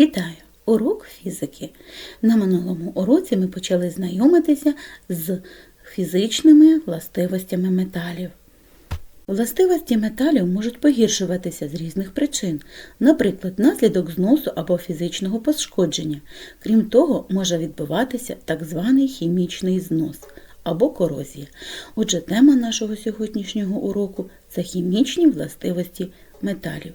Вітаю! Урок фізики. На минулому уроці ми почали знайомитися з фізичними властивостями металів. Властивості металів можуть погіршуватися з різних причин, наприклад, внаслідок зносу або фізичного пошкодження. Крім того, може відбуватися так званий хімічний знос або корозія. Отже, тема нашого сьогоднішнього уроку це хімічні властивості металів.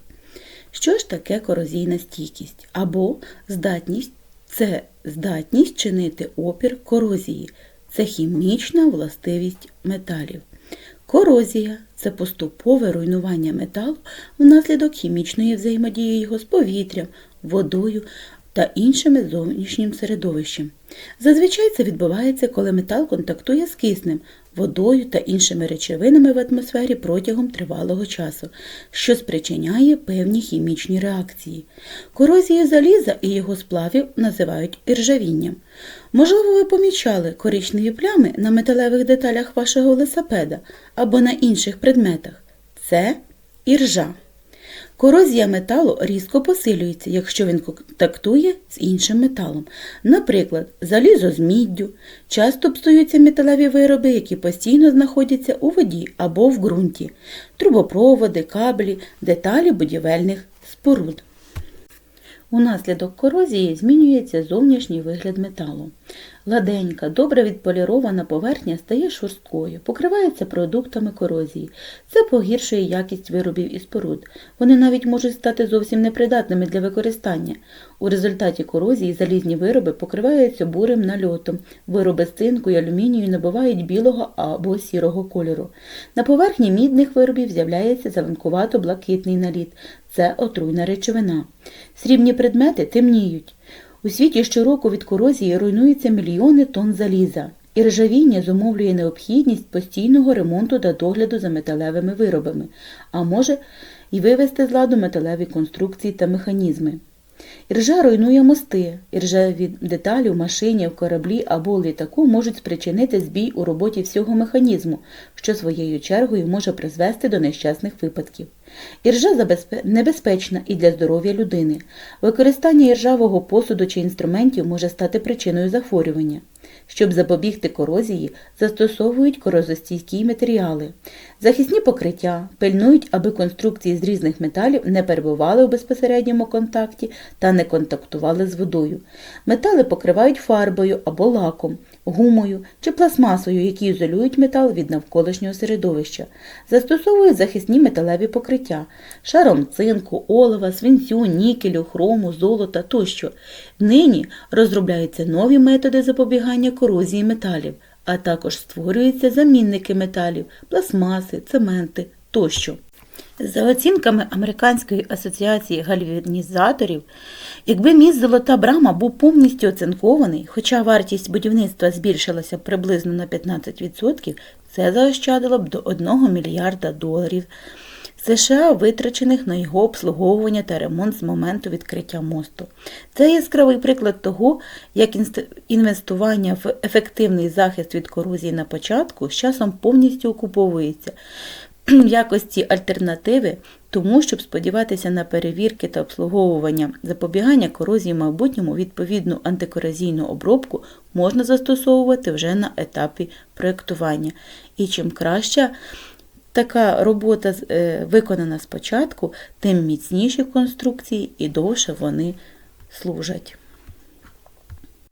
Що ж таке корозійна стійкість або здатність це здатність чинити опір корозії, це хімічна властивість металів. Корозія це поступове руйнування металу внаслідок хімічної взаємодії його з повітрям, водою та іншими зовнішнім середовищем. Зазвичай це відбувається, коли метал контактує з киснем, водою та іншими речовинами в атмосфері протягом тривалого часу, що спричиняє певні хімічні реакції. Корозію заліза і його сплавів називають іржавінням. Можливо, ви помічали коричневі плями на металевих деталях вашого велосипеда або на інших предметах. Це іржа. Корозія металу різко посилюється, якщо він контактує з іншим металом. Наприклад, залізо з міддю. Часто псуються металеві вироби, які постійно знаходяться у воді або в ґрунті, трубопроводи, каблі, деталі будівельних споруд. Унаслідок корозії змінюється зовнішній вигляд металу. Гладенька, добре відполірована поверхня стає шорсткою, покривається продуктами корозії. Це погіршує якість виробів і споруд. Вони навіть можуть стати зовсім непридатними для використання. У результаті корозії залізні вироби покриваються бурим нальотом. Вироби з цинку і алюмінію набувають білого або сірого кольору. На поверхні мідних виробів з'являється зеленкувато-блакитний наліт. Це отруйна речовина. Срібні предмети темніють. У світі щороку від корозії руйнуються мільйони тонн заліза, і ржавіння зумовлює необхідність постійного ремонту та догляду за металевими виробами, а може і вивести з ладу металеві конструкції та механізми. Іржа руйнує мости, іржаві деталі в машині, в кораблі або літаку можуть спричинити збій у роботі всього механізму, що своєю чергою може призвести до нещасних випадків. Іржа небезпечна і для здоров'я людини. Використання іржавого посуду чи інструментів може стати причиною захворювання. Щоб запобігти корозії, застосовують корозостійкі матеріали. Захисні покриття пильнують, аби конструкції з різних металів не перебували у безпосередньому контакті та не контактували з водою. Метали покривають фарбою або лаком, гумою чи пластмасою, які ізолюють метал від навколишнього середовища. Застосовують захисні металеві покриття шаром цинку, олова, свинцю, нікелю, хрому, золота тощо. Нині розробляються нові методи запобігання корозії металів, а також створюються замінники металів, пластмаси, цементи тощо. За оцінками Американської асоціації гальванізаторів, якби міст Золота Брама був повністю оцинкований, хоча вартість будівництва збільшилася приблизно на 15%, це заощадило б до 1 мільярда доларів США, витрачених на його обслуговування та ремонт з моменту відкриття мосту. Це яскравий приклад того, як інвестування в ефективний захист від корозії на початку з часом повністю окуповується якості альтернативи тому, щоб сподіватися на перевірки та обслуговування запобігання корозії в майбутньому відповідну антикорозійну обробку можна застосовувати вже на етапі проєктування. І чим краща така робота е, виконана спочатку, тим міцніші конструкції і довше вони служать.